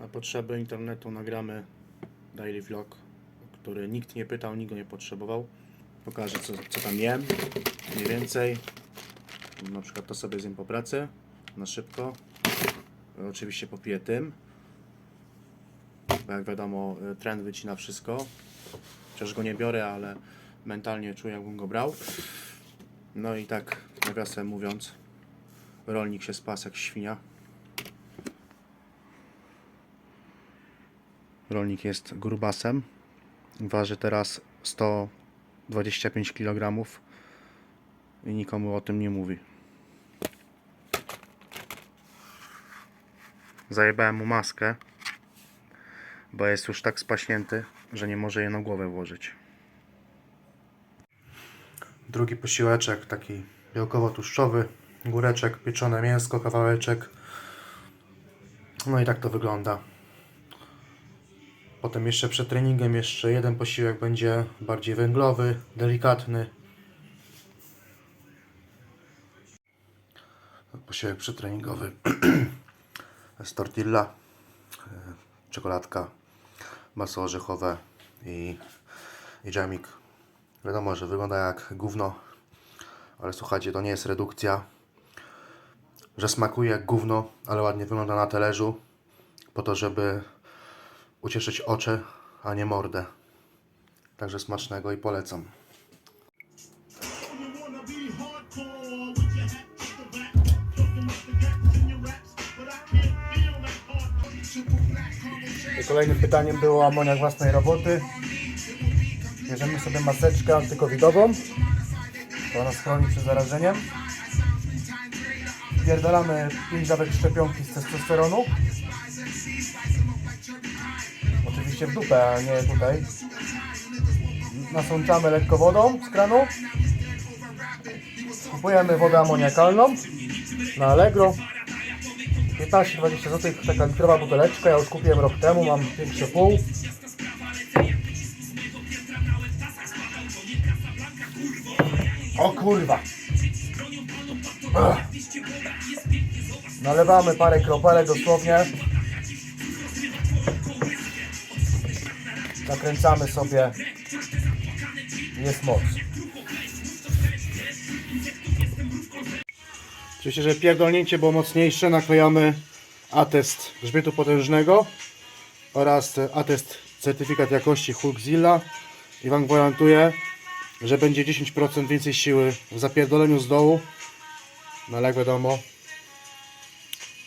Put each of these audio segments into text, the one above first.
Na potrzeby internetu nagramy daily vlog, który nikt nie pytał, nikt go nie potrzebował. Pokażę co, co tam jem, mniej więcej. Na przykład to sobie zjem po pracy, na szybko. Oczywiście popiję tym. Bo jak wiadomo, y, trend wycina wszystko. Chociaż go nie biorę, ale mentalnie czuję, jakbym go brał. No i tak, nawiasem mówiąc, rolnik się spasł jak świnia. Rolnik jest grubasem. Waży teraz 125 kg i nikomu o tym nie mówi. Zajebałem mu maskę, bo jest już tak spaśnięty, że nie może je na głowę włożyć. Drugi posiłeczek, taki białkowo-tłuszczowy, góreczek, pieczone mięsko, kawałeczek. No i tak to wygląda. Potem jeszcze przed treningiem jeszcze jeden posiłek będzie bardziej węglowy, delikatny. Posiłek przedtreningowy z tortilla, e, czekoladka, masło orzechowe i, i dżemik. Wiadomo, że wygląda jak gówno, ale słuchajcie, to nie jest redukcja. Że smakuje jak gówno, ale ładnie wygląda na talerzu, po to, żeby ucieszyć oczy, a nie mordę. Także smacznego i polecam. Kolejnym pytaniem było amoniak własnej roboty. Bierzemy sobie maseczkę antykowidową. To nas chroni przed zarażeniem. Pierdolamy 5 dawek szczepionki z testosteronu. Oczywiście w dupę, a nie tutaj. Nasączamy lekko wodą z kranu. Kupujemy wodę amoniakalną na Allegro. 15-20 zł, taka litrowa buteleczka, ja już kupiłem rok temu, mam 5,5. O kurwa! Ach. Nalewamy parę kropelek dosłownie. Nakręcamy sobie. Jest moc. Oczywiście, że pierdolnięcie było mocniejsze, naklejamy atest grzbietu potężnego oraz atest certyfikat jakości Hulkzilla i Wam gwarantuję, że będzie 10% więcej siły w zapierdoleniu z dołu. No ale wiadomo,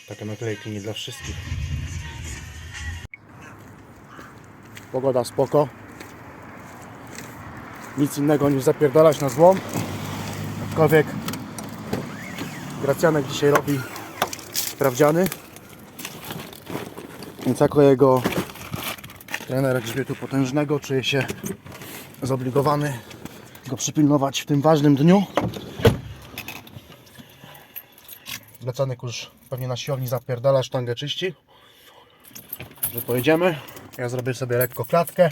takie naklejki nie dla wszystkich. Pogoda spoko. Nic innego niż zapierdalać na złom. Aczkolwiek Gracjanek dzisiaj robi sprawdziany. Więc jako jego trener grzbietu potężnego czuję się zobligowany go przypilnować w tym ważnym dniu. Gracanek już pewnie na siłowni zapierdala, sztangę czyści. Że pojedziemy. Ja zrobię sobie lekko klatkę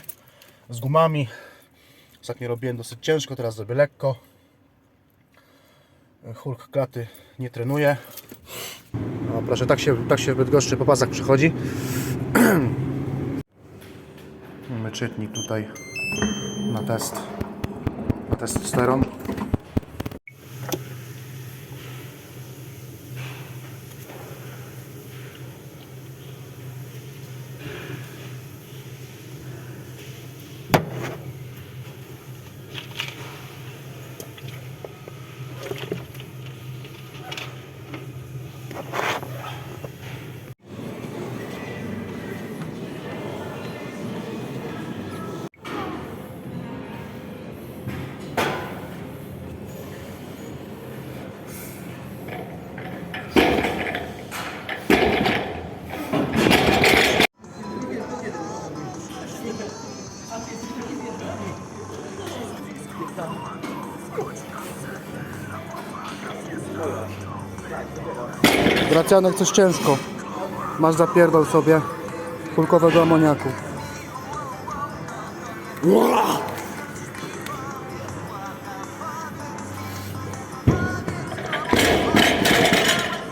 z gumami. Ostatnio robiłem dosyć ciężko, teraz zrobię lekko. Hulk klaty nie trenuje. O, proszę, tak się, tak się w Bydgoszczy po pasach przychodzi. Mamy czytnik tutaj na test. Na testosteron. Gracjanek coś ciężko. Masz zapierdol sobie kulkowego amoniaku.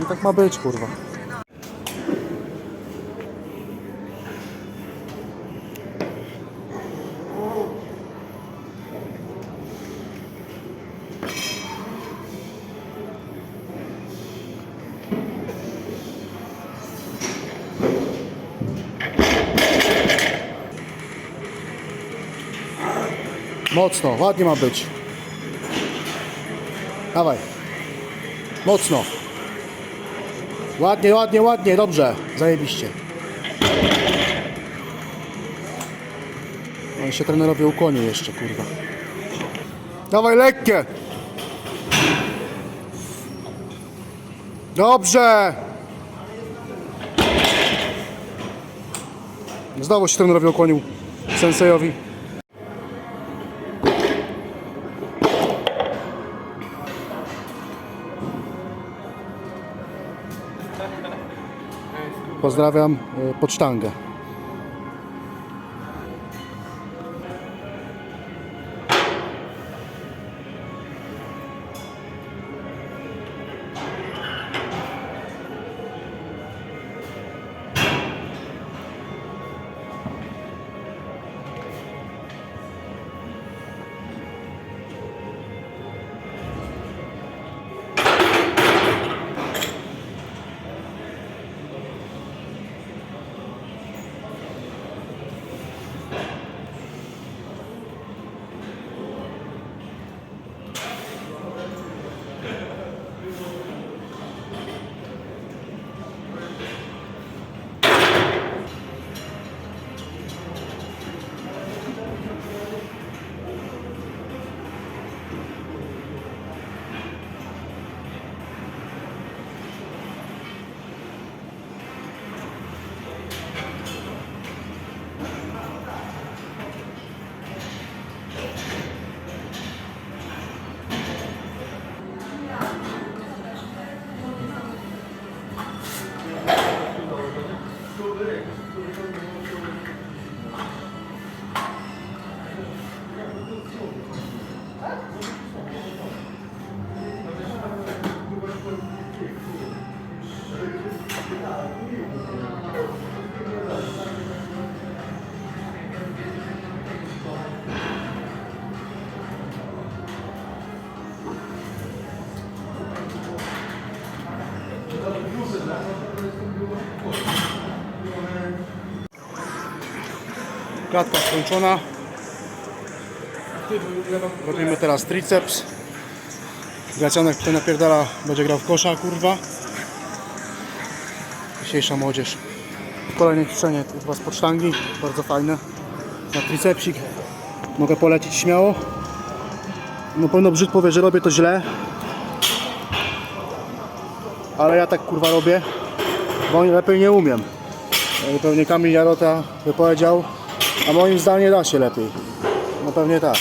I tak ma być, kurwa. Mocno, ładnie ma być. Dawaj. Mocno. Ładnie, ładnie, ładnie, dobrze. Zajebiście. On się trenerowie ukłonił jeszcze, kurwa. Dawaj lekkie. Dobrze. Znowu się trenerowie ukłonił sensejowi. Pozdrawiam pod sztangę. Klatka skończona. Robimy teraz triceps. Gracjanek tutaj napierdala, będzie grał w kosza, kurwa. Dzisiejsza młodzież. Kolejne ćwiczenie dwa spod sztangi, bardzo fajne. Na tricepsik mogę polecić śmiało. No pewno brzyd powie, że robię to źle. Ale ja tak kurwa robię, bo lepiej nie umiem. E, Pewnie Kamil Jarota by powiedział, a moim zdaniem da się lepiej. No pewnie tak.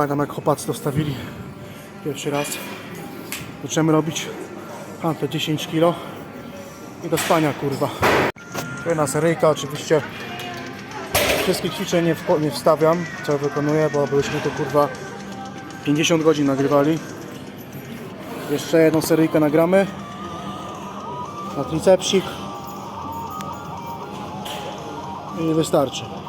Pamiętam jak chłopacy dostawili pierwszy raz. Zaczynamy robić hantę 10 kg i do spania kurwa. Jedna seryjka oczywiście. Wszystkich ćwiczeń nie, wko- nie wstawiam, co wykonuję, bo byśmy to kurwa 50 godzin nagrywali. Jeszcze jedną seryjkę nagramy. Na tricepsik. I wystarczy.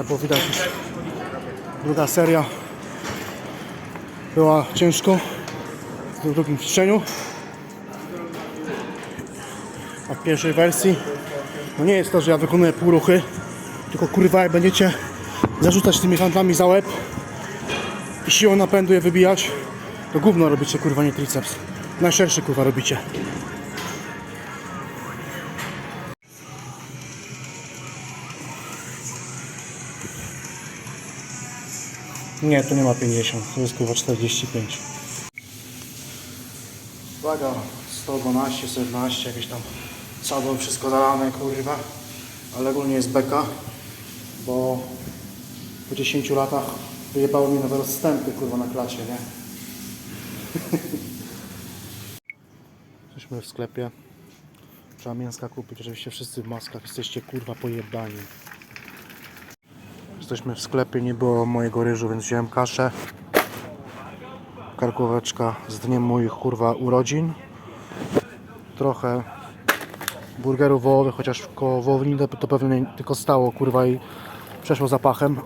Jak było widać już druga seria była ciężko w drugim ćwiczeniu a w pierwszej wersji no nie jest to, że ja wykonuję półruchy tylko kurwa jak będziecie zarzucać tymi handlami za łeb i siłą napędu je wybijać to gówno robicie kurwa nie triceps. Najszerszy kurwa robicie Nie, tu nie ma 50, to jest kurwa 45. Waga 112, 111, jakieś tam sadło, wszystko zalane, kurwa. Ale ogólnie jest beka, bo po 10 latach wyjebało mi nowe rozstępy, kurwa, na klacie, nie? Jesteśmy w sklepie. Trzeba mięska kupić, oczywiście wszyscy w maskach, jesteście kurwa pojebani. Jesteśmy w sklepie, nie było mojego ryżu, więc wziąłem kaszę. Karkóweczka z dniem moich kurwa urodzin. Trochę burgerów wołowych, chociaż koło wołowni to, pewnie tylko stało kurwa i przeszło zapachem.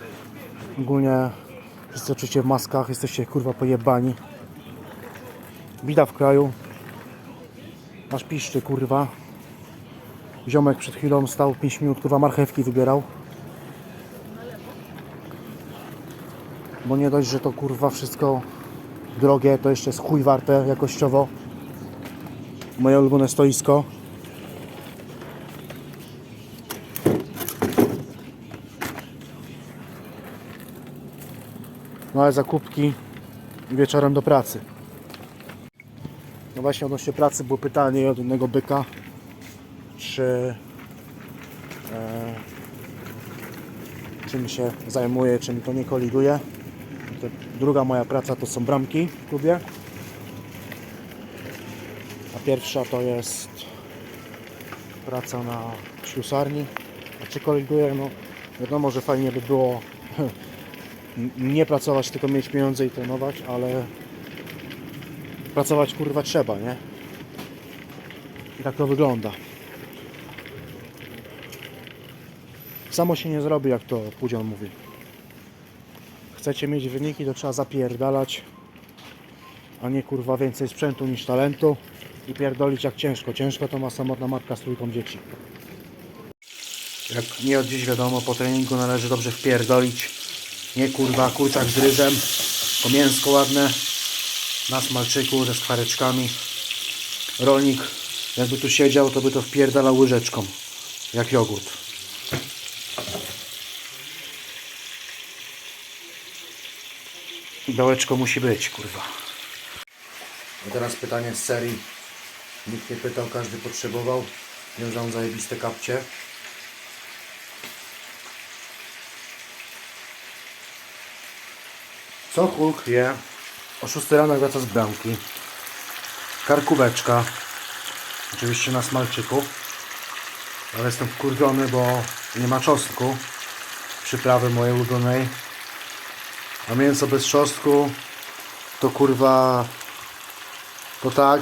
Ogólnie wszyscy oczywiście w maskach, jesteście kurwa pojebani. Bida w kraju. Aż piszczy kurwa. Ziomek przed chwilą stał 5 minut kurwa marchewki wybierał. Bo nie dość, że to kurwa wszystko drogie, to jeszcze jest chuj warte jakościowo. Moje ulubione stoisko. Małe zakupki wieczorem do pracy. No właśnie odnośnie pracy było pytanie od innego byka, czy e, czym się zajmuję, czym to nie koliduje. Druga moja praca to są bramki w klubie. A pierwsza to jest praca na ślusarni. A czy? No wiadomo, że fajnie by było nie pracować, tylko mieć pieniądze i trenować, ale pracować kurwa trzeba, nie? I tak to wygląda. Samo się nie zrobi, jak to Pudzian mówi. Chcecie mieć wyniki, to trzeba zapierdalać, a nie kurwa więcej sprzętu niż talentu i pierdolić jak ciężko. Ciężko to ma samotna matka z trójką dzieci. Jak nie od dziś wiadomo, po treningu należy dobrze wpierdolić. Nie kurwa kurczak z ryżem, tylko mięsko ładne na smalczyku ze skwareczkami. Rolnik jakby tu siedział, to by to wpierdalał łyżeczką, jak jogurt. Białeczko musi być, kurwa. A teraz pytanie z serii. Nikt nie pytał, każdy potrzebował. Wiążą zajebiste kapcie. Co Hulk je? O 6 rano wraca z bramki. Karkóweczka. Oczywiście na smalczyku. Ale jestem wkurwiony, bo nie ma czosnku. Przyprawy mojej ulubionej. A mięso bez czosnku to kurwa to tak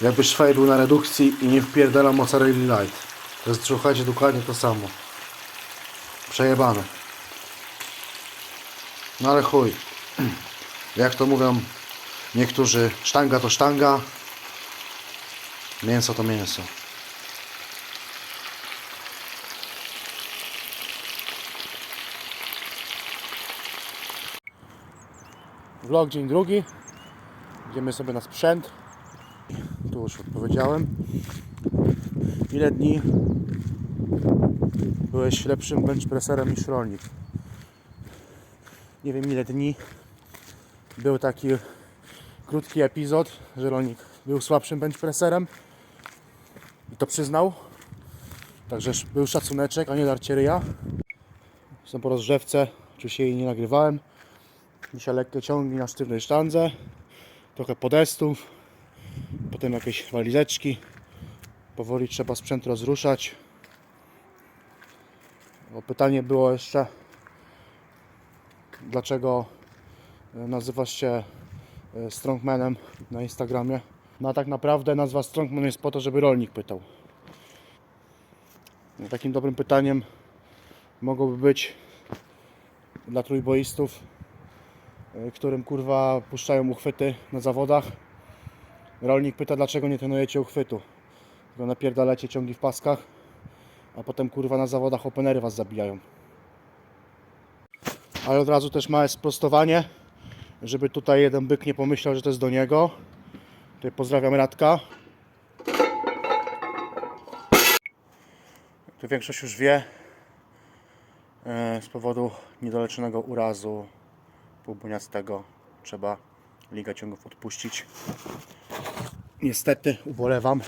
jakby szwaj był na redukcji i nie wpierdala mozzarelli light. To jest słuchajcie dokładnie to samo. Przejebane. No ale chuj. Jak to mówią niektórzy, sztanga to sztanga, mięso to mięso. Vlog dzień drugi. Idziemy sobie na sprzęt. Tu już odpowiedziałem. Ile dni byłeś lepszym benchpresserem niż rolnik? Nie wiem ile dni. Był taki krótki epizod, że rolnik był słabszym benchpresserem. I to przyznał. Także był szacuneczek, a nie darcie ryja. Jestem po rozgrzewce. Oczywiście jej nie nagrywałem. Dzisiaj lekkie ciągi na sztywnej sztandze, trochę podestów, potem jakieś walizeczki. Powoli trzeba sprzęt rozruszać. Bo pytanie było jeszcze, dlaczego e, nazywasz się e, Strongmanem na Instagramie. No a tak naprawdę nazwa Strongman jest po to, żeby rolnik pytał. No, Takim dobrym pytaniem mogłoby być dla trójboistów, którym kurwa puszczają uchwyty na zawodach. Rolnik pyta, dlaczego nie trenujecie uchwytu. Tylko napierdalacie ciągi w paskach, a potem kurwa na zawodach openery was zabijają. Ale od razu też małe sprostowanie, żeby tutaj jeden byk nie pomyślał, że to jest do niego. Tutaj pozdrawiam Radka. To większość już wie e, z powodu niedoleczonego urazu półbuniastego trzeba Liga Ciągów odpuścić. Niestety ubolewam,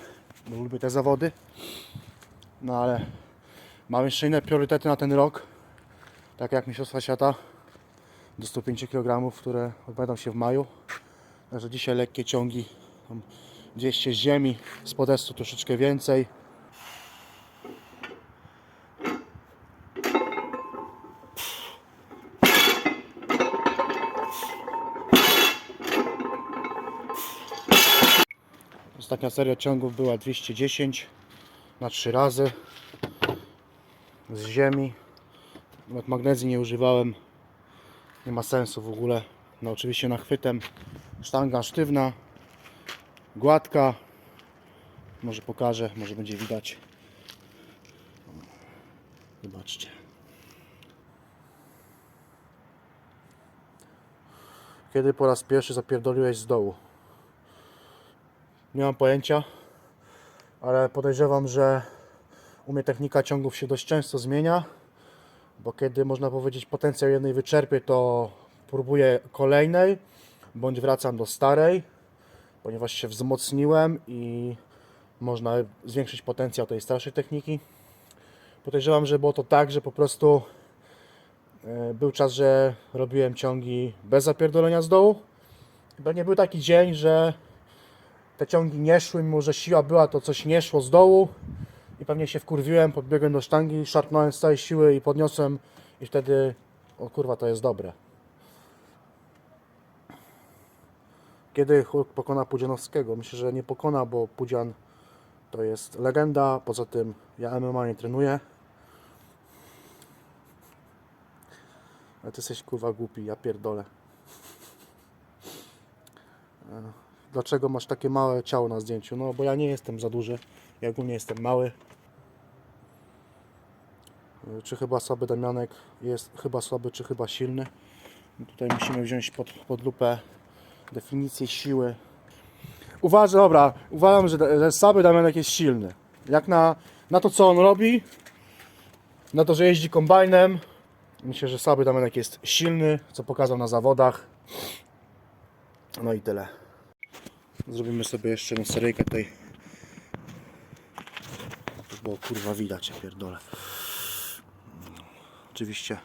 bo lubię te zawody. No ale mam jeszcze inne priorytety na ten rok. Tak jak Mistrzostwa Świata do 105 kg, które odbędą się w maju. Także dzisiaj lekkie ciągi, tam 200 z ziemi, z podestu troszeczkę więcej. Ostatnia seria ciągów była 210 na 3 razy z ziemi. Nawet magnezji nie używałem. Nie ma sensu w ogóle. No oczywiście nachwytem. Sztanga sztywna, gładka. Może pokażę, może będzie widać. Zobaczcie. Kiedy po raz pierwszy zapierdoliłeś z dołu? Nie mam pojęcia, ale podejrzewam, że u mnie technika ciągów się dość często zmienia, bo kiedy można powiedzieć potencjał jednej wyczerpie, to próbuję kolejnej, bądź wracam do starej, ponieważ się wzmocniłem i można zwiększyć potencjał tej starszej techniki. Podejrzewam, że było to tak, że po prostu e, był czas, że robiłem ciągi bez zapierdolenia z dołu. Pewnie był taki dzień, że te ciągi nie szły, mimo że siła była, to coś nie szło z dołu i pewnie się wkurwiłem, podbiegłem do sztangi, szarpnąłem z całej siły i podniosłem i wtedy, o kurwa, to jest dobre. Kiedy Hulk pokona Pudzianowskiego? Myślę, że nie pokona, bo Pudzian to jest legenda, poza tym ja MMA nie trenuję. Ale ty jesteś kurwa głupi, ja pierdolę. Dlaczego masz takie małe ciało na zdjęciu? No bo ja nie jestem za duży, ja ogólnie jestem mały. Y, Czy chyba słaby Damianek jest chyba słaby, czy chyba silny? Tutaj musimy wziąć pod, pod lupę definicję siły. Uważam, dobra, uważam, że, że słaby Damianek jest silny. Jak na, na to, co on robi, na to, że jeździ kombajnem, myślę, że słaby Damianek jest silny, co pokazał na zawodach. No i tyle. Zrobimy sobie jeszcze jedną seryjkę. To było kurwa widać, ja pierdolę. Oczywiście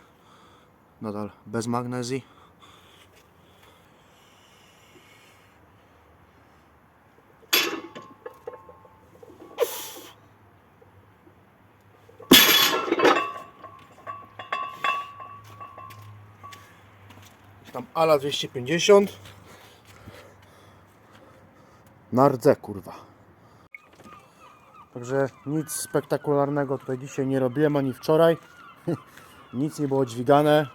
nadal bez magnezji. Tam ala 250 na rdze kurwa. Także nic spektakularnego tutaj dzisiaj nie robiłem ani wczoraj. nic nie było dźwigane.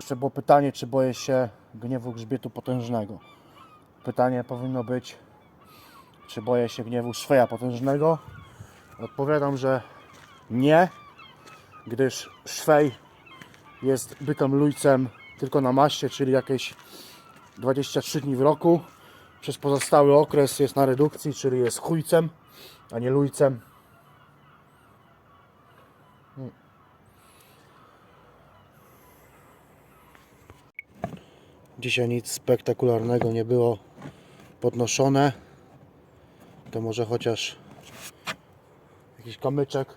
Jeszcze było pytanie, czy boję się gniewu grzbietu potężnego. Pytanie powinno być, czy boję się gniewu szweja potężnego. Odpowiadam, że nie, gdyż szwej jest bytem lujcem tylko na maście, czyli jakieś 23 dni w roku. Przez pozostały okres jest na redukcji, czyli jest chujcem, a nie lujcem. Hmm. Dzisiaj nic spektakularnego nie było podnoszone. To może chociaż jakiś kamyczek.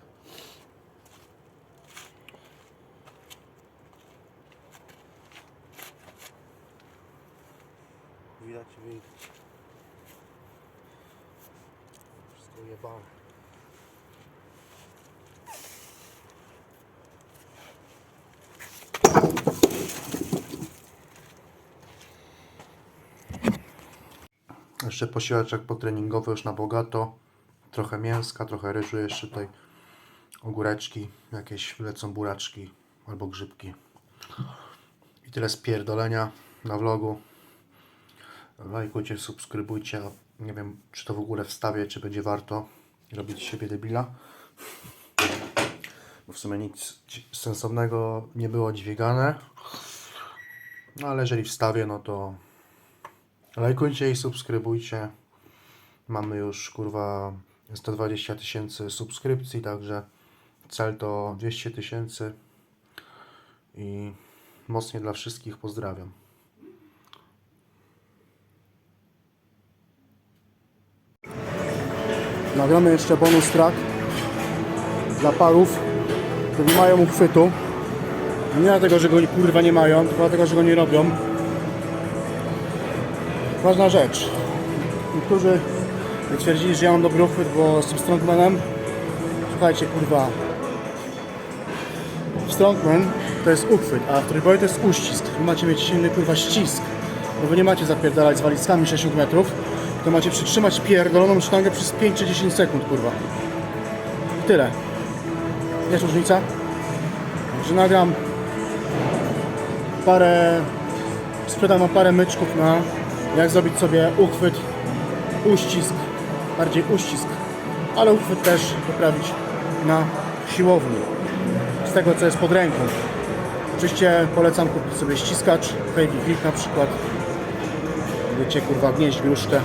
Widać, widać. Wszystko jebane. Jeszcze posiłeczek potreningowy już na bogato. Trochę mięska, trochę ryżu jeszcze tutaj ogóreczki, jakieś lecą buraczki albo grzybki. I tyle spierdolenia na vlogu. Lajkujcie, subskrybujcie. Nie wiem, czy to w ogóle wstawię, czy będzie warto robić siebie debila. Bo w sumie nic sensownego nie było dźwigane. No ale jeżeli wstawię, no to lajkujcie i subskrybujcie. Mamy już kurwa 120 tysięcy subskrypcji, także cel to 200 tysięcy. I mocnie dla wszystkich pozdrawiam. Nagramy jeszcze bonus track dla parów, które nie mają uchwytu. Nie dlatego, że go kurwa nie mają, tylko dlatego, że go nie robią. Ważna rzecz. Niektórzy twierdzili, że ja mam dobry uchwyt, bo jestem strongmanem. Słuchajcie, kurwa. Strongman to jest uchwyt, a w trójboju to jest uścisk. Wy macie mieć silny kurwa ścisk. Bo wy nie macie zapierdalać z walizkami 60 metrów, to macie przytrzymać pierdoloną sztangę przez 5 czy 10 sekund, kurwa. Tyle. Jest różnica? Że nagram parę, sprzedam parę myczków na jak zrobić sobie uchwyt, uścisk, bardziej uścisk, ale uchwyt też poprawić na siłowni z tego co jest pod ręką. Oczywiście polecam kupić sobie ściskacz, Heavy na przykład. Wiecie, kurwa, gnieść gruszkę.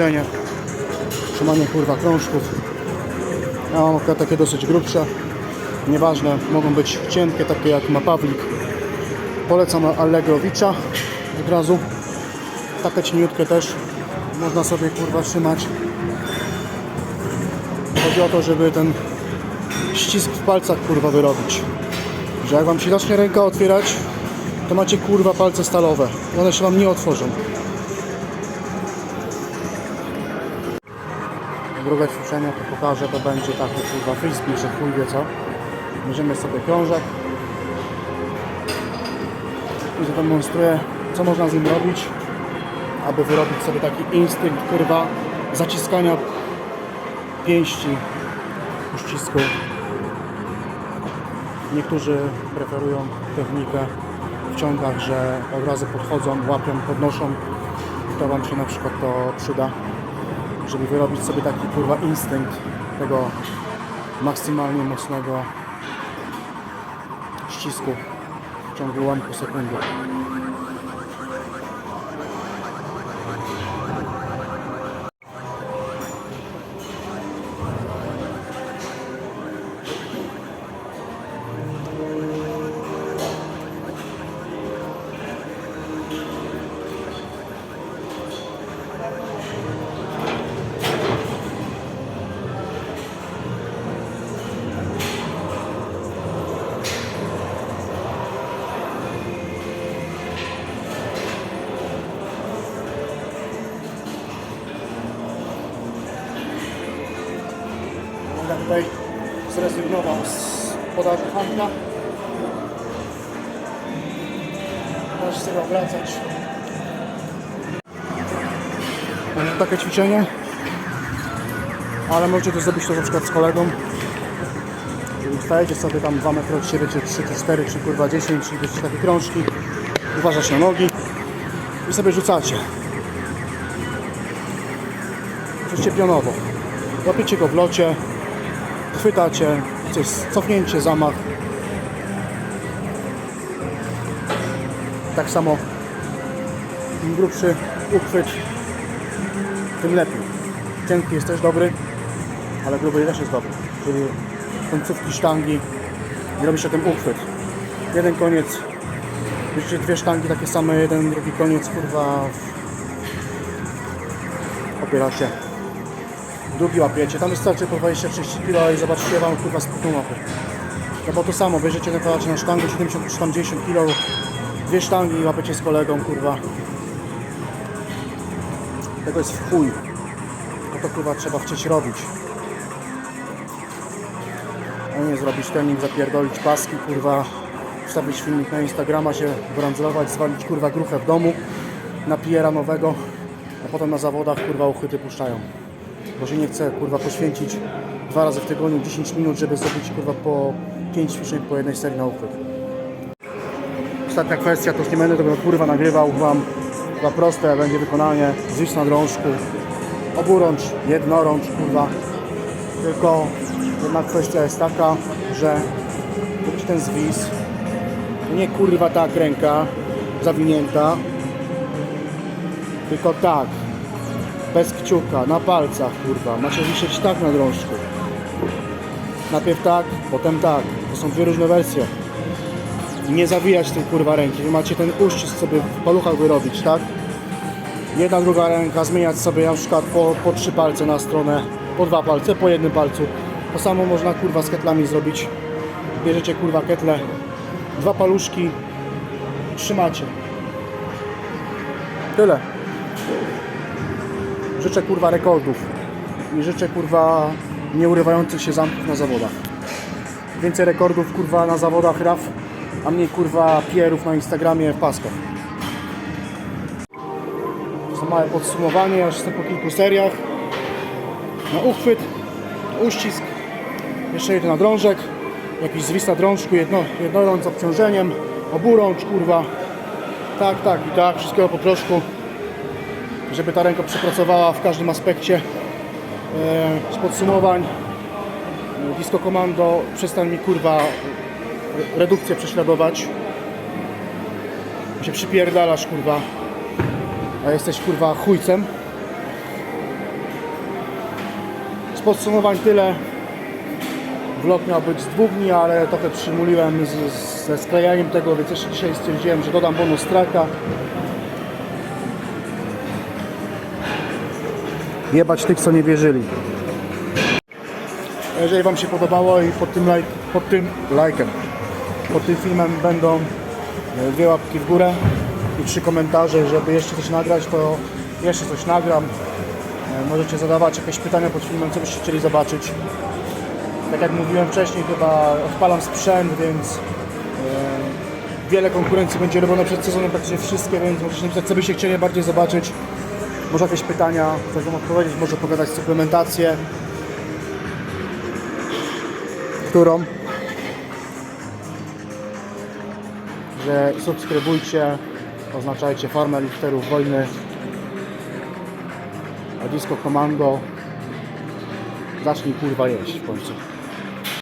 Ćwiczenie. Trzymanie kurwa krążków. Ja mam akurat takie dosyć grubsze. Nieważne, mogą być cienkie, takie jak ma Pawlik. Polecam Allegrowicza od razu. Takie cieniutkie też można sobie kurwa trzymać. Chodzi o to, żeby ten ścisk w palcach kurwa wyrobić. Że jak wam się zacznie ręka otwierać, to macie kurwa palce stalowe. One się wam nie otworzą. Drugie ćwiczenie to pokażę, to będzie taki kurwa frisbee, że chuj co. Bierzemy sobie krążek i zademonstruję co można z nim robić, aby wyrobić sobie taki instynkt kurwa zaciskania pięści uścisku. Niektórzy preferują technikę w ciągach, że od razu podchodzą, łapią, podnoszą. To Wam się na przykład to przyda żeby wyrobić sobie taki kurwa instynkt tego maksymalnie mocnego ścisku w ciągu ułamku sekundy. Podaży handla. Możesz sobie obracać. Mamy takie ćwiczenie, ale możecie też zrobić to na przykład z kolegą. Czyli stajecie sobie tam 2 metry od siebie, czy 3, czy 4, czy kurwa 10, i bierzecie takie krążki, uważasz na nogi i sobie rzucacie. Oczywiście pionowo. Łapiecie go w locie, chwytacie, to jest cofnięcie, zamach. Tak samo im grubszy uchwyt, tym lepiej. Cienki jest też dobry, ale gruby też jest dobry. Czyli końcówki sztangi i robi się ten uchwyt. Jeden koniec, bierzecie dwie sztangi takie same, jeden, drugi koniec, kurwa, opieracie. Drugi łapiecie, tam wystarczy po 20-30 kg i zobaczycie wam kurwa sputną łapę. No bo to samo, bierzecie nakładacie na sztangę 70 czy tam 10 kg, dwie sztangi i łapiecie z kolegą, kurwa. Tego jest w chuj. No to kurwa trzeba chcieć robić. A nie zrobić trening, zapierdolić paski, kurwa, wstawić filmik na Instagrama, się brandzlować, zwalić kurwa gruchę w domu, napijera nowego, a potem na zawodach kurwa uchwyty puszczają. Bo się nie chce kurwa poświęcić dwa razy w tygodniu 10 minut, żeby zrobić kurwa po 5 ćwiczeń po jednej serii na uchwyt. Ostatnia kwestia, to już nie będę tego kurwa nagrywał wam za proste będzie wykonanie, zwiś na drążku, oburącz, jednorącz kurwa, tylko jedna kwestia jest taka, że robić ten zwis, nie kurwa tak ręka zawinięta, tylko tak, bez kciuka, na palcach kurwa, macie wisieć tak na drążku. Najpierw tak, potem tak, to są dwie różne wersje. Nie zawijać tej kurwa ręki, wy macie ten uścisk sobie w paluchach wyrobić, tak? Jedna, druga ręka, zmieniać sobie na przykład po, po trzy palce na stronę, po dwa palce, po jednym palcu. To samo można kurwa z ketlami zrobić. Bierzecie kurwa ketle, dwa paluszki, trzymacie. Tyle. Życzę kurwa rekordów i życzę kurwa nieurywających się zamków na zawodach. Więcej rekordów kurwa na zawodach RAF, a mniej kurwa pierów na Instagramie w paskach. To małe podsumowanie, już jestem po kilku seriach. Na uchwyt, uścisk, jeszcze jeden na drążek, jakiś zwis na drążku, jedno, jednorącz z obciążeniem, oburącz kurwa. Tak, tak i tak, wszystkiego po troszku, żeby ta ręka przepracowała w każdym aspekcie. E, z podsumowań, Disco Commando, przestań mi kurwa redukcję prześladować. Się przypierdalasz kurwa, a jesteś kurwa chujcem. Z podsumowań tyle. Vlog miał być z dwóch dni, ale trochę przymuliłem z, ze sklejaniem tego, więc jeszcze dzisiaj stwierdziłem, że dodam bonus traka. Jebać tych, co nie wierzyli. Jeżeli Wam się podobało i pod tym, lajk, pod tym lajkiem, pod tym filmem będą e, dwie łapki w górę i trzy komentarze, żeby jeszcze coś nagrać, to jeszcze coś nagram. E, Możecie zadawać jakieś pytania pod filmem, co byście chcieli zobaczyć. Tak jak mówiłem wcześniej, chyba odpalam sprzęt, więc e, wiele konkurencji będzie robione przed sezonem, praktycznie wszystkie, więc możecie napisać, co byście chcieli bardziej zobaczyć. Może jakieś pytania, Wam odpowiedzieć, może pogadać suplementację. Którą? Że subskrybujcie, oznaczajcie farmę lifterów wojny, a Disco Commando zacznij kurwa jeść w końcu.